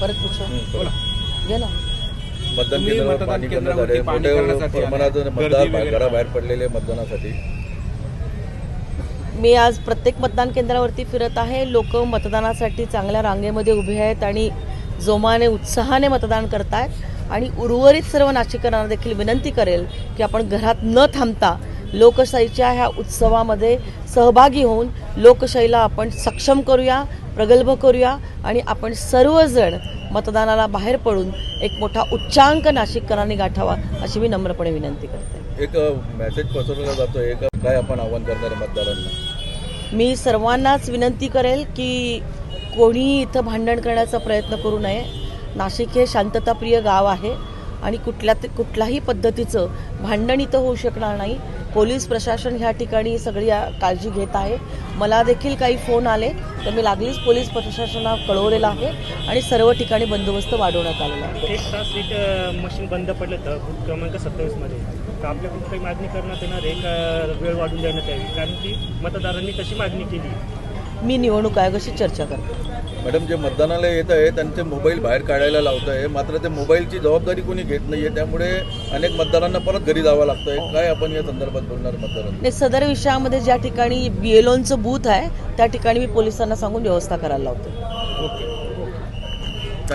परत पुढचं घे ना. मतदान केंद्रावर मतदान पाणी मोठ्या. प्रमाणात मतदार. घराबाहेर पडलेले मतदानासाठी. मी आज प्रत्येक मतदान केंद्रावरती फिरत आहे. लोक मतदानासाठी चांगल्या रांगेमध्ये उभे आहेत आणि जोमाने उत्साहाने मतदान करत आहेत आणि उर्वरित सर्व नाशिकरांना देखील विनंती करेल की आपण घरात न थांबता लोकशाहीच्या ह्या उत्सवामध्ये सहभागी होऊन लोकशाहीला आपण सक्षम करूया प्रगल्भ करूया आणि आपण सर्वजण मतदानाला बाहेर पडून एक मोठा उच्चांक नाशिककरांनी गाठावा अशी मी नम्रपणे विनंती करते. एक मेसेज पसरवला जातोय. एक काय आपण आव्हान करणार मतदारांना? मी सर्वांनाच विनंती करेल की कोणीही इथं भांडण करण्याचा प्रयत्न करू नये. नाशिक हे शांतताप्रिय गाव आहे आणि कुठल्या कुठल्याही पद्धतीचं भांडण इथं होऊ शकणार नाही. पोलीस प्रशासन ह्या ठिकाणी सगळी काळजी घेत आहे. मला देखील काही फोन आले तर मी लागलीच पोलीस प्रशासनाला कळवलेलं आहे आणि सर्व ठिकाणी बंदोबस्त वाढवण्यात आलेला आहे. एक तास एक मशीन बंद पडलं तर बूथ क्रमांक सत्तावीसमध्ये तर आपल्याकडून काही मागणी करण्यात येणार एक वेळ वाढून देण्यात यावी. कारण की मतदारांनी तशी मागणी केली? मी निवडणूक आयोगाशी चर्चा करते. मॅडम जे मतदानाला येत आहे त्यांचे मोबाईल बाहेर काढायला लावत आहे. मात्र ते मोबाईलची जबाबदारी कोणी घेत नाहीये. त्यामुळे अनेक मतदारांना परत घरी जावं लागतंय. काय आपण या संदर्भात बोलणार मतदारांना? सदर विषयामध्ये ज्या ठिकाणी बी एल ओनचं बूथ आहे त्या ठिकाणी मी पोलिसांना सांगून व्यवस्था करायला लावते